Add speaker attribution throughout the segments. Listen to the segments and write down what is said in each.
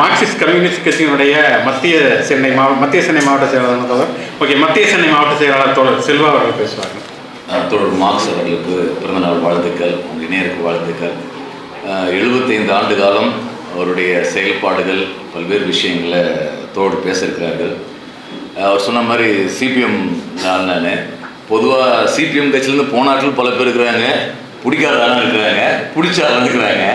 Speaker 1: Marxist communist கட்சியினுடைய மத்திய சென்னை மாவட்ட மத்திய சென்னை மாவட்ட செயலாளர் தோழர் ஓகே மத்திய சென்னை மாவட்ட செயலாளர் தோழர் செல்வா அவர்கள் பேசுவாங்க
Speaker 2: தோழர் மார்க்ஸ் அவர்களுக்கு பிறந்தநாள் வாழ்த்துக்கள் உங்கள் இணையருக்கு வாழ்த்துக்கள். எழுபத்தைந்து ஆண்டு காலம் அவருடைய செயல்பாடுகள் பல்வேறு விஷயங்களை தோடு பேசியிருக்கிறார்கள். அவர் சொன்ன மாதிரி சிபிஎம் நான் பொதுவாக சிபிஎம் கட்சியிலேருந்து போன ஆட்கள் பல பேர் இருக்கிறாங்க பிடிக்காத ஆளும் இருக்கிறாங்க பிடிச்ச ஆளும் இருக்கிறாங்க.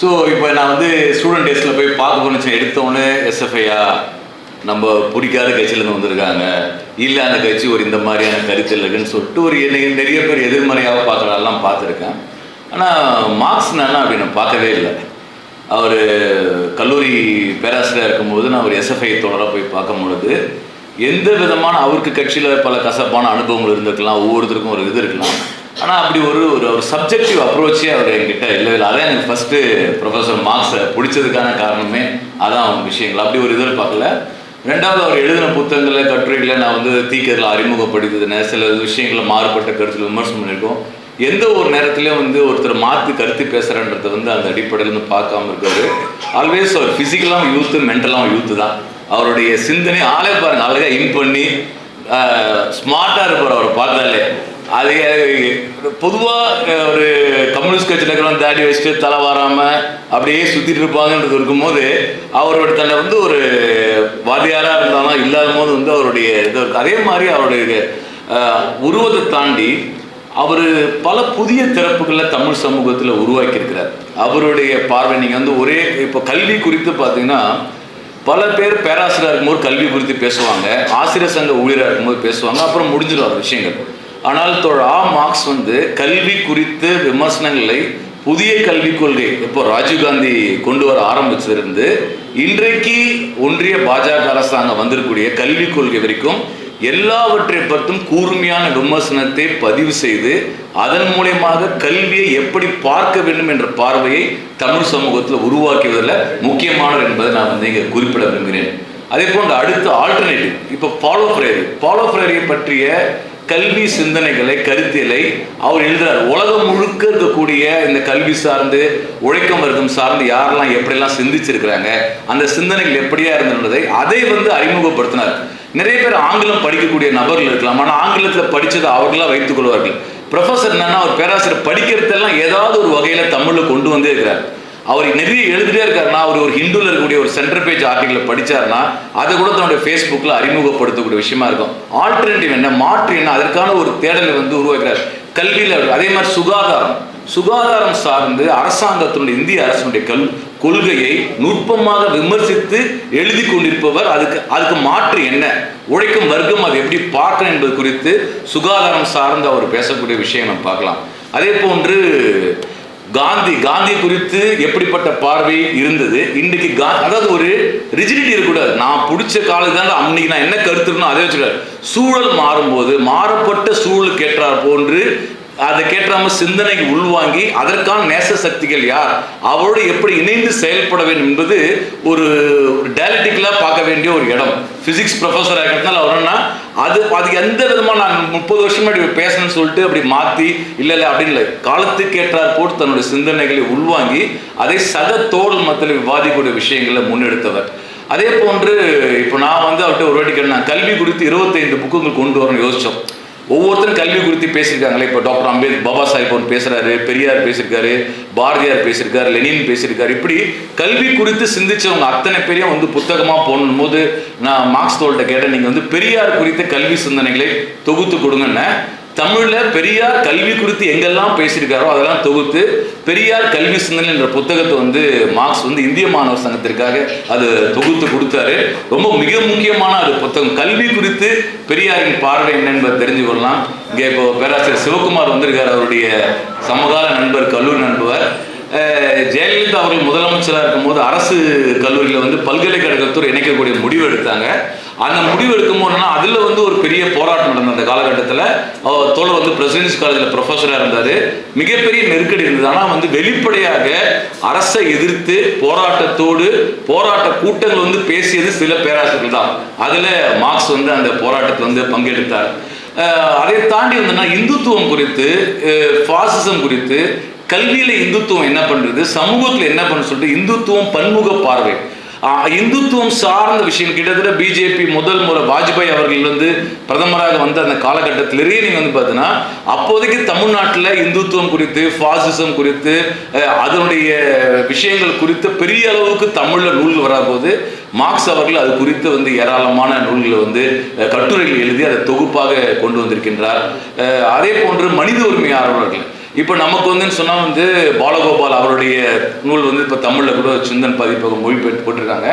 Speaker 2: ஸோ இப்போ நான் வந்து ஸ்டூடெண்ட் டேஸில் போய் பார்க்க போனுச்சு எடுத்தோடனே எஸ்எஃப்ஐயா நம்ம பிடிக்காத கட்சியிலேருந்து வந்திருக்காங்க. இல்லை அந்த கட்சி ஒரு இந்த மாதிரியான கருத்தில் இருக்குன்னு சொல்லிட்டு ஒரு என்னை நிறைய பேர் எதிர்மறையாக பார்க்குறதெல்லாம் பார்த்துருக்கேன். ஆனால் மார்க்ஸ் நான் அப்படி நான் பார்க்கவே இல்லை. அவர் கல்லூரி பேராசிரியர் இருக்கும்போது நான் ஒரு எஸ்எஃப்ஐ தொடராக போய் பார்க்கும் பொழுது எந்த விதமான அவருக்கு கட்சியில் பல கசப்பான அனுபவங்கள் இருந்திருக்கலாம் ஒவ்வொருத்தருக்கும் ஒரு இது இருக்கலாம். ஆனால் அப்படி ஒரு ஒரு ஒரு சப்ஜெக்டிவ் அப்ரோச்சே அவர் என்கிட்ட இல்லை. இல்லை அதான் எனக்கு ஃபஸ்ட்டு ப்ரொஃபஸர் மார்க்ஸை பிடிச்சதுக்கான காரணமே அதான் அவங்க விஷயங்கள். அப்படி ஒரு இதில் பார்க்கல. ரெண்டாவது அவர் எழுதின புத்தகங்களை கட்டுரைகளை நான் வந்து தீக்கரில் அறிமுகப்படுத்தினேன். சில விஷயங்களை மாறுபட்ட கருத்தில் விமர்சனம் பண்ணியிருக்கோம். எந்த ஒரு நேரத்துலையும் வந்து ஒருத்தர் மாற்றி கருத்து பேசுகிறன்றத வந்து அந்த அடிப்படையில் பார்க்காம இருக்காரு. ஆல்வேஸ் அவர் ஃபிசிக்கலாகவும் யூத்து மென்டலாகவும் யூத்து தான். அவருடைய சிந்தனை ஆளே பாருங்க அழகாக இன் பண்ணி ஸ்மார்ட்டாக இருப்பார் அவரை பார்த்தாலே. அது பொதுவாக ஒரு கம்யூனிஸ்ட் கட்சி நகரம் தாடி வச்சுட்டு தலை வராமல் அப்படியே சுற்றிட்டு இருப்பாங்கன்றது இருக்கும்போது அவரோட தன்னை வந்து ஒரு வாதியாராக இருந்தாலும் இல்லாத போது வந்து அவருடைய இது அதே மாதிரி அவருடைய உருவத்தை தாண்டி அவர் பல புதிய திறப்புகளை தமிழ் சமூகத்தில் உருவாக்கியிருக்கிறார். அவருடைய பார்வை நீங்கள் வந்து ஒரே இப்போ கல்வி குறித்து பார்த்தீங்கன்னா பல பேர் பேராசிரியர் இருக்கும்போது கல்வி குறித்து பேசுவாங்க ஆசிரியர் சங்க ஊழியராக இருக்கும்போது பேசுவாங்க அப்புறம் முடிஞ்சிடும் விஷயங்கள். ஆனால் தோழர் ஆ மார்க்ஸ் வந்து கல்வி குறித்து விமர்சனங்களை புதிய கல்விக் கொள்கை இப்போ ராஜீவ்காந்தி கொண்டு வர ஆரம்பிச்சிருந்து இன்றைக்கு ஒன்றிய பாஜக அரசாங்கம் வந்திருக்கக்கூடிய கல்விக் கொள்கை வரைக்கும் எல்லாவற்றை பற்றும் கூர்மையான விமர்சனத்தை பதிவு செய்து அதன் மூலியமாக கல்வியை எப்படி பார்க்க வேண்டும் என்ற பார்வையை தமிழ் சமூகத்தில் உருவாக்குவதில் முக்கியமானவர் என்பதை நான் வந்து இங்கே குறிப்பிட விரும்புகிறேன். அதே போன்று அடுத்த ஆல்டர்னேட்டிவ் இப்போ பாலோ ஃப்ரேரி பாலோ ஃப்ரேரியை பற்றிய கல்வி சிந்தனைகளை கருத்தியலை அவர் எழுதுறார். உலகம் முழுக்க இருக்கக்கூடிய இந்த கல்வி சார்ந்து உழைக்கும் வர்க்கம் சார்ந்து யாரெல்லாம் எப்படியெல்லாம் சிந்திச்சிருக்கிறாங்க அந்த சிந்தனைகள் எப்படியா இருந்ததை அதை வந்து அறிமுகப்படுத்தினார். நிறைய பேர் ஆங்கிலம் படிக்கக்கூடிய நபர்கள் இருக்கலாம். ஆனால் ஆங்கிலத்தில் படித்ததை அவர்களாக வைத்துக் கொள்வார்கள். ப்ரொஃபஸர் என்னன்னா அவர் பேராசிரியர் படிக்கிறதெல்லாம் ஏதாவது ஒரு வகையில் தமிழில் கொண்டு வந்தே இருக்கிறார். அவர் நிறைய எழுதிட்டே இருக்காருன்னா அவர் ஒரு ஹிந்துல இருக்கக்கூடிய ஒரு சென்டர் பேஜ் ஆர்டிகளை படிச்சாருன்னா அதை கூட தன்னுடைய ஃபேஸ்புக்கில் அறிமுகப்படுத்தக்கூடிய விஷயமா இருக்கும். ஆல்டர்னேட்டிவ் என்ன? மாற்று என்ன? அதற்கான ஒரு தேடலை வந்து உருவாக்குறார். கல்வியில் அதே மாதிரி சுகாதாரம். சுகாதாரம் சார்ந்து அரசாங்கத்தினுடைய இந்திய அரசினுடைய கல் கொள்கையை நுட்பமாக விமர்சித்து எழுதி கொண்டிருப்பவர் அதுக்கு அதுக்கு மாற்று என்ன? உழைக்கும் வர்க்கம் அதை எப்படி பார்க்கணும் என்பது குறித்து சுகாதாரம் சார்ந்து அவர் பேசக்கூடிய விஷயம் நம்ம பார்க்கலாம். அதே போன்று காந்தி காந்தி குறித்து எப்படிப்பட்ட பார்வை இருந்தது? இன்றைக்கு கா அதாவது ஒரு ரிஜிடிட்டி இருக்கக்கூடாது. நான் பிடிச்ச காலத்து தான் அன்னைக்கு நான் என்ன கருத்து இருக்கணும் அதே வச்சுருக்காரு சூழல் மாறும்போது மாறப்பட்ட சூழலுக்கு ஏற்றார் போன்று அதை கேட்டாம சிந்தனை உள்வாங்கி அதற்கான நேச சக்திகள் யார்? அவரோடு எப்படி இணைந்து செயல்பட வேண்டும் என்பது ஒரு டயலட்டிக்கலாக பார்க்க வேண்டிய ஒரு இடம். ஃபிசிக்ஸ் ப்ரொஃபஸர் ஆகிறதுனால அவர்னா அது அது எந்த விதமாக நான் முப்பது வருஷம் அப்படி பேசணும்னு சொல்லிட்டு அப்படி மாற்றி இல்லை இல்லை அப்படின்னு இல்லை. காலத்துக்கு ஏற்றார் போட்டு தன்னுடைய சிந்தனைகளை உள்வாங்கி அதை சக தோல் மத்தியில் விவாதிக்கூடிய விஷயங்களை முன்னெடுத்தவர். அதே போன்று இப்போ நான் வந்து அவர்கிட்ட ஒரு வாட்டி கேட்டேன், நான் கல்வி குறித்து இருபத்தைந்து புக்குங்கள் கொண்டு வரணும்னு யோசித்தோம் ஒவ்வொருத்தரும் கல்வி குறித்து பேசியிருக்காங்களே. இப்போ டாக்டர் அம்பேத் பாபா சாஹிப் ஒன்று பேசுகிறாரு பெரியார் பேசியிருக்காரு பாரதியார் பேசியிருக்காரு லெனின் பேசியிருக்காரு. இப்படி கல்வி குறித்து சிந்திச்சவங்க அத்தனை பேரையும் வந்து புத்தகமாக போடணும் போது நான் மார்க்ஸ் தோல்கிட்ட கேட்டேன். நீங்கள் வந்து பெரியார் குறித்த கல்வி சிந்தனைகளை தொகுத்து கொடுங்கன்னு தமிழில் பெரியார் கல்வி குறித்து எங்கெல்லாம் பேசியிருக்காரோ அதெல்லாம் தொகுத்து பெரியார் கல்வி சிந்தனை என்ற புத்தகத்தை வந்து மார்க்ஸ் வந்து இந்திய மாணவர் சங்கத்திற்காக அது தொகுத்து கொடுத்தாரு. ரொம்ப மிக முக்கியமான அது புத்தகம். கல்வி குறித்து பெரியாரின் பார்வை என்ன என்பதை தெரிஞ்சு கொள்ளலாம். இங்கே இப்போ பேராசிரியர் சிவகுமார் வந்திருக்கார் அவருடைய சமகால நண்பர் கல்லூரி நண்பர். ஜெயலலிதா அவர்கள் முதலமைச்சராக இருக்கும்போது அரசு கல்லூரியில் வந்து பல்கலைக்கழகத்தோடு இணைக்கக்கூடிய முடிவு எடுத்தாங்க. அந்த முடிவு எடுக்கும் போதுனா அதில் வந்து ஒரு பெரிய போராட்டம் நடந்தது அந்த காலகட்டத்தில் தோழர் வந்து பிரசிடென்சி காலேஜில் ப்ரொஃபஸராக இருந்தார். மிகப்பெரிய நெருக்கடி இருந்தது. ஆனால் வந்து வெளிப்படையாக அரசை எதிர்த்து போராட்டத்தோடு போராட்ட கூட்டங்கள் வந்து பேசியது சில பேராசிரியர்கள் தான். அதில் மார்க்ஸ் வந்து அந்த போராட்டத்தில் வந்து பங்கெடுத்தார். அதை தாண்டி வந்தோம்னா இந்துத்துவம் குறித்து ஃபாசிசம் குறித்து கல்வியில் இந்துத்துவம் என்ன பண்ணுறது சமூகத்தில் என்ன பண்ணு சொல்லிட்டு இந்துத்துவம் பன்முக பார்வை. இந்துத்துவம் சார்ந்த விஷயம் கிட்டத்தட்ட பிஜேபி முதல் முறை வாஜ்பாய் அவர்கள் வந்து பிரதமராக வந்த அந்த காலகட்டத்திலேயே நீங்கள் வந்து பார்த்தீங்கன்னா அப்போதைக்கு தமிழ்நாட்டில் இந்துத்துவம் குறித்து ஃபாசிசம் குறித்து அதனுடைய விஷயங்கள் குறித்து பெரிய அளவுக்கு தமிழில் நூல்கள் வராபோது மார்க்ஸ் அவர்கள் அது குறித்து வந்து ஏராளமான நூல்களை வந்து கட்டுரைகள் எழுதி அதை தொகுப்பாக கொண்டு வந்திருக்கின்றார். அதே போன்று மனித உரிமை ஆர்வலர்கள் இப்போ நமக்கு வந்துன்னு சொன்னால் வந்து பாலகோபால் அவருடைய நூல் வந்து இப்போ தமிழில் கூட சிந்தன் பதிப்பகம் மொழிபெயர்த்து போட்டிருக்காங்க.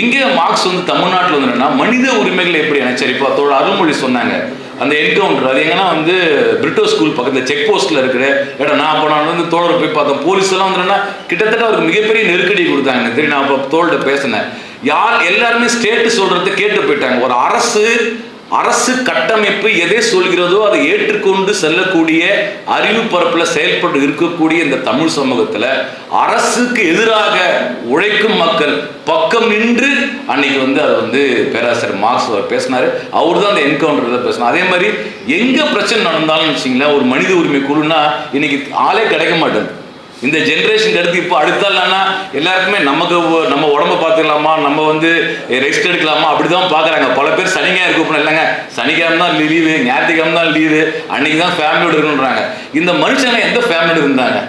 Speaker 2: இங்கே மார்க்ஸ் வந்து தமிழ்நாட்டில் வந்து என்னென்னா மனித உரிமைகள் எப்படி நினைச்சார் இப்போ அதோட அருள்மொழி சொன்னாங்க. அந்த என்கவுண்டர் அது எங்கன்னா வந்து பிரிட்டோ ஸ்கூல் பக்கத்தில் செக் போஸ்ட்டில் இருக்கிற இடம். நான் அப்போ நான் வந்து தோழரை போய் பார்த்தேன். போலீஸ் எல்லாம் வந்து என்னன்னா கிட்டத்தட்ட அவருக்கு மிகப்பெரிய நெருக்கடி கொடுத்தாங்க. தெரியும் நான் அப்போ தோழர்கிட்ட பேசினேன். யார் எல்லாருமே ஸ்டேட்டு சொல்கிறத கேட்டு போயிட்டாங்க. ஒரு அரசு அரசு கட்டமைப்பு எதை சொல்கிறதோ அதை ஏற்றுக்கொண்டு செல்லக்கூடிய அறிவு பரப்பில் செயல்பட்டு இருக்கக்கூடிய இந்த தமிழ் சமூகத்தில் அரசுக்கு எதிராக உழைக்கும் மக்கள் பக்கம் நின்று அன்னைக்கு வந்து அதை வந்து பேராசிரியர் மார்க்ஸ் அவர் பேசினார். அவர் தான் அந்த என்கவுண்டர் பேசினார். அதே மாதிரி எங்கே பிரச்சனை நடந்தாலும் வச்சிங்களேன் ஒரு மனித உரிமை குழுனா இன்னைக்கு ஆளே கிடைக்க மாட்டேங்குது. இந்த ஜென்ரேஷன் அடுத்து இப்போ அடுத்தாலனா எல்லாருக்குமே நமக்கு நம்ம உடம்ப பார்த்துக்கலாமா? நம்ம வந்து ரெஸ்ட் எடுக்கலாமா? அப்படிதான் பார்க்குறாங்க. பல பேர் சனிக்கிழமை கூப்பிடணும். இல்லைங்க சனிக்கிழமை தான் லீவு ஞாயிற்றுக்கிழமை தான் லீவு அன்னைக்கு தான் ஃபேமிலியோடு இருக்கணுன்றாங்க இந்த மனுஷங்க எந்த ஃபேமிலியோட இருந்தாங்க?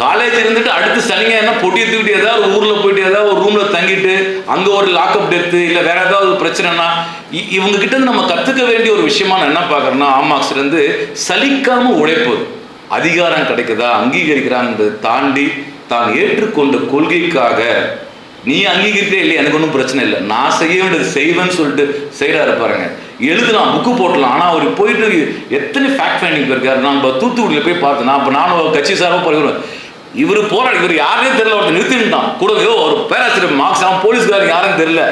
Speaker 2: காலேஜ் இருந்துட்டு அடுத்து சனிக்கிழமை பொட்டி தூக்கிட்டு ஏதாவது ஊரில் போயிட்டு ஏதாவது ஒரு ரூமில் தங்கிட்டு அங்கே ஒரு லாக்அப் டெத்து இல்லை வேற ஏதாவது பிரச்சனைனா இ- இவங்க கிட்ட நம்ம கற்றுக்க வேண்டிய ஒரு விஷயமா நான் என்ன பார்க்குறேன்னா ஆமாக்ஸ்லேருந்து சலிக்காமல் உழைப்பது அதிகாரம் கிடைக்குதா? அங்கீகரிக்கிறான்றதை தாண்டி தான் ஏற்றுக்கொண்ட கொள்கைக்காக நீ அங்கீகரிக்கிறே இல்லை எனக்கு ஒன்றும் பிரச்சனை இல்லை. நான் செய்ய வேண்டியது செய்வேன்னு சொல்லிட்டு செய்கிறாரு பாருங்க. எழுதலாம் புக்கு போட்டலாம். ஆனால் அவர் போயிட்டு எத்தனை ஃபேக்ட் ஃபைண்டிங் போயிருக்காரு? நான் இப்போ தூத்துக்குடியில் போய் பார்த்தேன். நான் இப்போ நானும் கட்சி சார்பாக போகிறோம் இவர் போராடி இவர் யாருன்னே தெரியல ஒருத்தர் நிறுத்திட்டான். கூட ஒரு பேராசிரியர் மார்க்ஸ் அவன் போலீஸ்காரன் யாரும் தெரியல.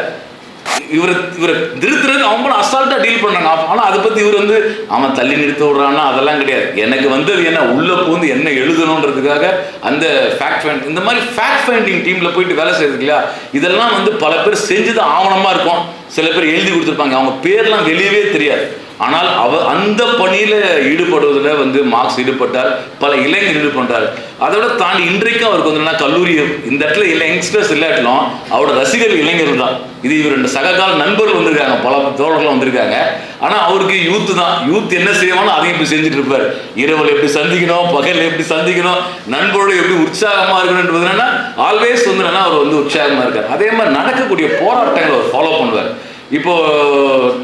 Speaker 2: இவர் இவரை நிறுத்துறது அவங்களும் அசால்ட்டாக டீல் பண்ணாங்க ஆனால் அதை பற்றி இவர் வந்து அவன் தள்ளி நிறுத்த விடுறான்னா அதெல்லாம் கிடையாது. எனக்கு வந்தது என்ன? உள்ளே பூந்து என்ன எழுதணுன்றதுக்காக அந்த ஃபேக்ட் ஃபைண்ட் இந்த மாதிரி ஃபேக்ட் ஃபைண்டிங் டீமில் போயிட்டு வேலை செய்யறது இல்லையா? இதெல்லாம் வந்து பல பேர் செஞ்சது ஆவணமாக இருக்கும். சில பேர் எழுதி கொடுத்துருப்பாங்க. அவங்க பேர்லாம் வெளியவே தெரியாது. ஆனால் அவ அந்த பணியில ஈடுபடுவதில் வந்து மார்க்ஸ் ஈடுபட்டார் பல இளைஞர் ஈடுபட்டார் அதோட தாண்டி இன்றைக்கும் அவருக்கு வந்து என்னன்னா கல்லூரி இந்த இடத்துல இல்லை யங்ஸ்டர்ஸ் இல்லாட்டிலும் அவரோட ரசிகர் இளைஞர் தான். இது இவர் ரெண்டு சககால நண்பர்கள் வந்திருக்காங்க பல தோழர்கள் வந்திருக்காங்க. ஆனா அவருக்கு யூத் தான். யூத் என்ன செய்வானோ அதையும் இப்படி செஞ்சுட்டு இருப்பார். இரவில் எப்படி சந்திக்கணும் பகல் எப்படி சந்திக்கணும் நண்பரோடு எப்படி உற்சாகமா இருக்கணுன்றது என்னன்னா ஆல்வேஸ் வந்து அவர் வந்து உற்சாகமா இருக்கார். அதே மாதிரி நடக்கக்கூடிய போராட்டங்களை அவர் ஃபாலோ பண்ணுவார். இப்போ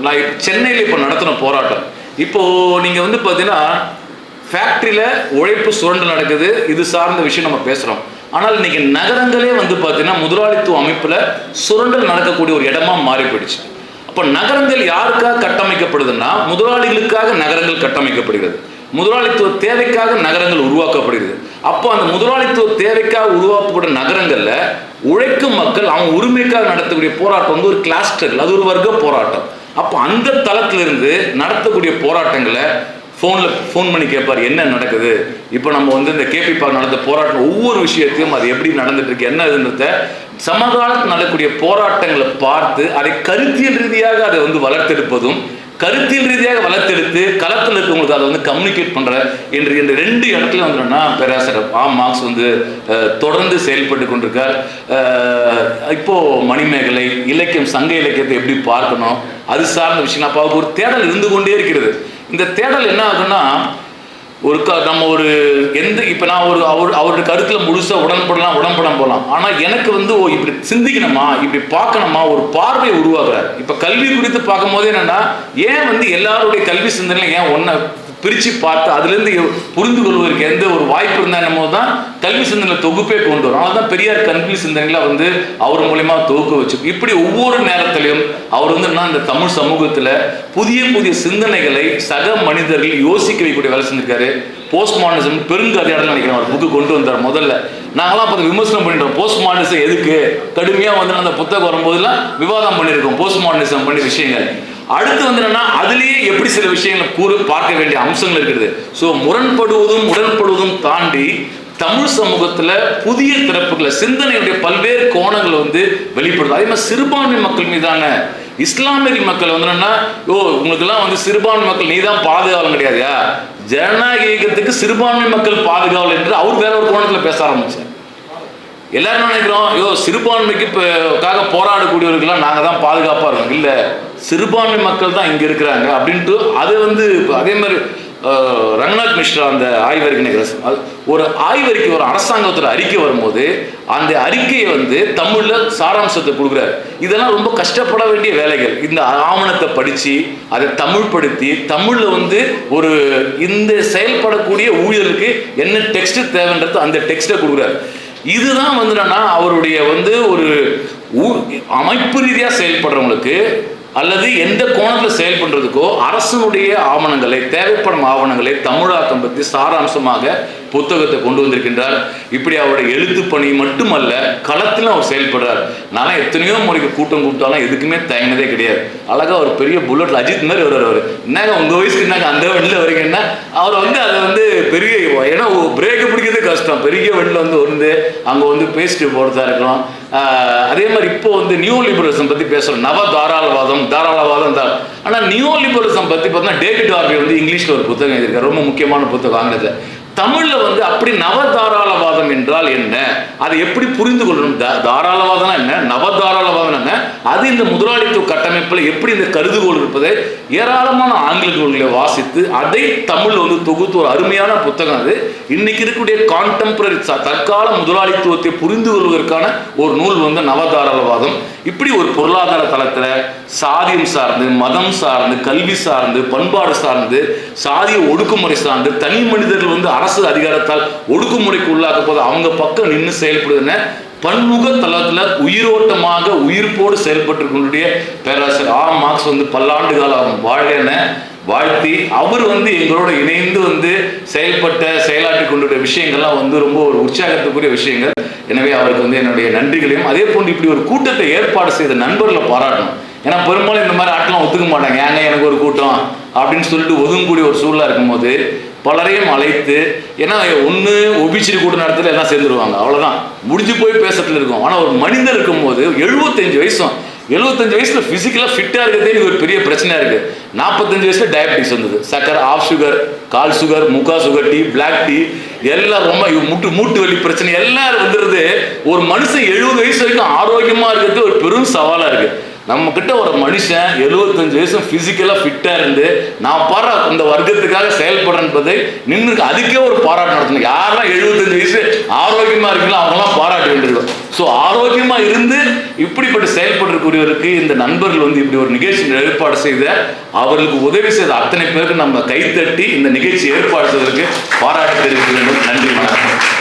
Speaker 2: நான் சென்னையில் இப்போ நடத்தின போராட்டம். இப்போ நீங்கள் வந்து பார்த்தீங்கன்னா ஃபேக்ட்ரியில் உழைப்பு சுரண்டு நடக்குது. இது சார்ந்த விஷயம் நம்ம பேசுகிறோம் ஆனால் இன்னைக்கு நகரங்களே வந்து பார்த்தீங்கன்னா முதலாளித்துவ அமைப்பில் சுரண்டல் நடக்கக்கூடிய ஒரு இடமா மாறி போயிடுச்சு. அப்போ நகரங்கள் யாருக்காக கட்டமைக்கப்படுதுன்னா முதலாளிகளுக்காக நகரங்கள் கட்டமைக்கப்படுகிறது. முதலாளித்துவ தேவைக்காக நகரங்கள் உருவாக்கப்படுகிறது. அப்போ அந்த முதலாளித்துவ தேவைக்காக உருவாக்கப்படும் நகரங்களில் உழைக்கும் மக்கள் அவங்க உரிமைக்காக நடத்தக்கூடிய போராட்டம் வந்து ஒரு கிளாஸ் ஸ்ட்ரகிள் அது ஒரு வர்க்க போராட்டம். அப்போ அந்த தளத்திலிருந்து நடத்தக்கூடிய போராட்டங்களை ஃபோனில் ஃபோன் பண்ணி கேட்பார் என்ன நடக்குது? இப்போ நம்ம வந்து இந்த கேபி பார்க் நடந்த போராட்டம் ஒவ்வொரு விஷயத்தையும் அது எப்படி நடந்துட்டு இருக்கு என்ன இதுன்றத சமகாலத்தில் நடக்கக்கூடிய போராட்டங்களை பார்த்து அதை கருத்தியல் ரீதியாக அதை வந்து வளர்த்தெடுப்பதும் கருத்தியல் ரீதியாக வளர்த்தெடுத்து களத்தில் இருக்கவங்களுக்கு அதை வந்து கம்யூனிகேட் பண்ற என்று இந்த ரெண்டு இடத்துல வந்துட்டோம்னா பேராசிரியர் ஆ மார்க்ஸ் வந்து தொடர்ந்து செயல்பட்டு கொண்டிருக்கார். அஹ், இப்போ மணிமேகலை இலக்கியம் சங்க இலக்கியத்தை எப்படி பார்க்கணும் அது சார்ந்த விஷயம் அப்போ அவருக்கு ஒரு தேடல் இருந்து கொண்டே இருக்கிறது. இந்த தேடல் என்ன ஆகுன்னா ஒரு க நம்ம ஒரு எந்த இப்போ நான் ஒரு அவர் அவருடைய கருத்தில் முழுசாக உடன்படலாம் உடன்படம் போகலாம் ஆனால் எனக்கு வந்து ஓ இப்படி சிந்திக்கணுமா இப்படி பார்க்கணுமா ஒரு பார்வையை உருவாக்குறாரு இப்போ கல்வி குறித்து பார்க்கும்போது என்னென்னா ஏன் வந்து எல்லாருடைய கல்வி சிந்தனையில ஏன் ஒன்றை பிரித்து பார்த்து அதுலேருந்து புரிந்து கொள்வதற்கு எந்த ஒரு வாய்ப்பு இருந்தால் என்னமோ தான் கல்வி சிந்தனை தொகுப்பே கொண்டு வரும். அதனால தான் பெரியார் கல்வி சிந்தனைகளை வந்து அவர் மூலயமா தொகுக்க வச்சு இப்படி ஒவ்வொரு நேரத்திலையும் அவர் வந்து என்ன இந்த தமிழ் சமூகத்தில் புதிய புதிய சிந்தனைகளை சக மனிதர்கள் யோசிக்க வைக்கக்கூடிய வேலை செஞ்சிருக்காரு. போஸ்ட் மாடர்னிசம் பெருங்கதையாடல் நினைக்கிறேன் அவர் புக்கு கொண்டு வந்தார் முதல்ல. நாங்களாம் அப்போ விமர்சனம் பண்ணிட்டோம். போஸ்ட் மாடர்னிசம் எதுக்கு? கடுமையாக வந்து அந்த புத்தகம் வரும்போதெல்லாம் விவாதம் பண்ணியிருக்கோம். போஸ்ட் மாடர்னிசம் பண்ணி விஷயங்கள். அடுத்து வந்து அதுலேயே எப்படி சில விஷயங்களை கூறு பார்க்க வேண்டிய அம்சங்கள் இருக்குது. ஸோ முரண்படுவதும் உடன்படுவதும் தாண்டி தமிழ் சமூகத்தில் புதிய திறப்புகளை சிந்தனையுடைய பல்வேறு கோணங்கள் வந்து வெளிப்படுது. அதே மாதிரி சிறுபான்மை மக்கள் மீதான இஸ்லாமிய மக்கள் வந்து என்னன்னா ஓ உங்களுக்கெல்லாம் வந்து சிறுபான்மை மக்கள் நீ தான் பாதுகாவலம் கிடையாதுயா? ஜனநாயக இயக்கத்துக்கு சிறுபான்மை மக்கள் பாதுகாவல் என்று அவர் வேற ஒரு கோணத்தில் பேச ஆரம்பிச்சார். எல்லாரும் நினைக்கிறோம்? ஐயோ சிறுபான்மைக்கு இப்போக்காக போராடக்கூடியவர்கள்லாம் நாங்கள் தான் பாதுகாப்பாக இருக்கோம். இல்லை சிறுபான்மை மக்கள் தான் இங்கே இருக்கிறாங்க அப்படின்ட்டு அது வந்து இப்போ அதே மாதிரி ரங்கநாத் மிஸ்ரா அந்த ஆய்வறிக்கை நினைக்கிற ஒரு ஆய்வறிக்கை ஒரு அரசாங்கத்தோட அறிக்கை வரும்போது அந்த அறிக்கையை வந்து தமிழில் சாராம்சத்தை கொடுக்குறாரு. இதெல்லாம் ரொம்ப கஷ்டப்பட வேண்டிய வேலைகள். இந்த ஆவணத்தை படித்து அதை தமிழ்படுத்தி தமிழில் வந்து ஒரு இந்த செயல்படக்கூடிய ஊழியருக்கு என்ன டெக்ஸ்ட் தேவைன்றது அந்த டெக்ஸ்ட்டை கொடுக்குறாரு. இதுதான் வந்து என்னன்னா அவருடைய வந்து ஒரு ஊ- அமைப்பு ரீதியாக செயல்படுறவங்களுக்கு அல்லது எந்த கோணத்தில் செயல்படுறதுக்கோ அரசனுடைய ஆவணங்களை தேவைப்படும் ஆவணங்களை தமிழாக்கம் பற்றி சாராம்சமாக புத்தகத்தை கொண்டு வந்திருக்கின்றார். இப்படி அவருடைய எழுத்து பணி மட்டுமல்ல களத்திலும் அவர் செயல்படுறார். நான் எத்தனையோ முறைக்கு கூட்டம் கூப்பிட்டாலும் எதுக்குமே தயங்கினதே கிடையாது. அழகா ஒரு பெரிய புல்லட்ல அஜித் மாதிரி வருவார் அவர். என்னங்க உங்கள் வயசுக்கு என்னங்க அந்த வண்டியில் வரீங்கன்னா அவர் வந்து அதை வந்து பெரிய ஏன்னா பிரேக் பிடிக்கிறது கஷ்டம். பெரிய வண்டியில் வந்து வந்து அங்கே வந்து பேசிட்டு போகிறதா இருக்கலாம். அதே மாதிரி இப்போ வந்து நியூ லிபரலிசம் பற்றி பேசுகிறோம் நவ தாராளவாதம் தாராளவாதம் தான். ஆனால் நியூ லிபரலிசம் பற்றி பார்த்தீங்கன்னா டேவிட் டார்பி வந்து இங்கிலீஷில் ஒரு புத்தகம் எழுதியிருக்காரு. ரொம்ப முக்கியமான புத்தகம் ஆங்கிலத்தில். தமிழில் வந்து அப்படி நவதாராளவாதம் என்றால் என்ன? அதை எப்படி புரிந்து கொள்ளணும்? த தாராளவாதம்னா என்ன? நவதாராளவாதம் என்ன? அது இந்த முதலாளித்துவ கட்டமைப்பில் எப்படி இந்த கருதுகோள் இருப்பதை ஏராளமான ஆங்கில நூல்களை வாசித்து அதை தமிழில் வந்து தொகுத்து ஒரு அருமையான புத்தகம் அது. இன்னைக்கு இருக்கக்கூடிய கான்டெம்பரரி தற்கால முதலாளித்துவத்தை புரிந்து கொள்வதற்கான ஒரு நூல் வந்து நவதாராளவாதம். இப்படி ஒரு பொருளாதார தளத்தில் சாதியம் சார்ந்து மதம் சார்ந்து கல்வி சார்ந்து பண்பாடு சார்ந்து சாதிய ஒடுக்குமுறை சார்ந்து தனி மனிதர்கள் வந்து அரசு அதிகாரத்தால் ஒடுக்குமுறைக்கு உள்ளாக்க போது அவங்க பக்கம் நின்று செயல்படுதுன்னு பன்முக தளத்தில் உயிரோட்டமாக உயிர்ப்போடு செயல்பட்டு கொண்டுடைய பேராசிரியர் ஆ மார்க்ஸ் வந்து பல்லாண்டு காலம் வாழ்க வாழ்த்தி அவர் வந்து எங்களோட இணைந்து வந்து செயல்பட்ட செயலாற்றி கொண்டுடைய விஷயங்கள்லாம் வந்து ரொம்ப ஒரு உற்சாகத்துக்குரிய விஷயங்கள். எனவே அவருக்கு வந்து என்னுடைய நன்றிகளையும் அதே போன்று இப்படி ஒரு கூட்டத்தை ஏற்பாடு செய்த நண்பர்களை பாராட்டணும். ஏன்னா பெரும்பாலும் இந்த மாதிரி ஆட்டெல்லாம் ஒத்துக்க மாட்டாங்க. ஏங்க எனக்கு ஒரு கூட்டம்? அப்படின்னு சொல்லிட்டு ஒதுங்கக்கூடிய ஒரு சூழலாக இருக்கும்போது பலரையும் அழைத்து ஏன்னா ஒன்று ஒபிச்சிரி கூட நேரத்தில் எல்லாம் சேர்ந்துருவாங்க. அவ்வளோதான் முடிஞ்சு போய் பேசுறதுல இருக்கும். ஆனால் ஒரு மனிதர் இருக்கும்போது எழுபத்தஞ்சு வயசும் எழுபத்தஞ்சு வயசில் ஃபிசிக்கலாக ஃபிட்டாக இருக்கிறதே எனக்கு ஒரு பெரிய பிரச்சனையாக இருக்குது நாற்பத்தஞ்சு வயசில் டயபிட்டிஸ் வந்தது. சக்கரை ஆஃப் சுகர் கால் சுகர் முக்கா சுகர் டீ பிளாக் டீ எல்லாம் ரொம்ப முட்டு மூட்டு மூட்டு வலி பிரச்சனை எல்லாரும் வந்துடுது ஒரு மனுஷன் எழுபது வயசு வரைக்கும் ஆரோக்கியமாக இருக்கிறது ஒரு பெரும் சவாலாக இருக்குது நம்ம கிட்ட ஒரு மனுஷன் எழுபத்தஞ்சு வயசு பிசிக்கலா ஃபிட்டா இருந்து நான் பாரு இந்த வர்க்கத்துக்காக செயல்படுறேன் என்பதை நின்று அதுக்கே ஒரு பாராட்டு நடத்தணும். யாரெல்லாம் எழுபத்தஞ்சு வயசு ஆரோக்கியமா இருக்கீங்களோ அவங்களாம் பாராட்ட வேண்டியிருக்கும். ஸோ ஆரோக்கியமா இருந்து இப்படிப்பட்ட செயல்படக்கூடியவருக்கு இந்த நண்பர்கள் வந்து இப்படி ஒரு நிகழ்ச்சி ஏற்பாடு செய்த அவர்களுக்கு உதவி செய்த அத்தனை பேருக்கு நம்ம கைத்தட்டி இந்த நிகழ்ச்சி ஏற்பாடு செய்வதற்கு பாராட்டு தெரிவிக்க வேண்டும் நன்றி வணக்கம்.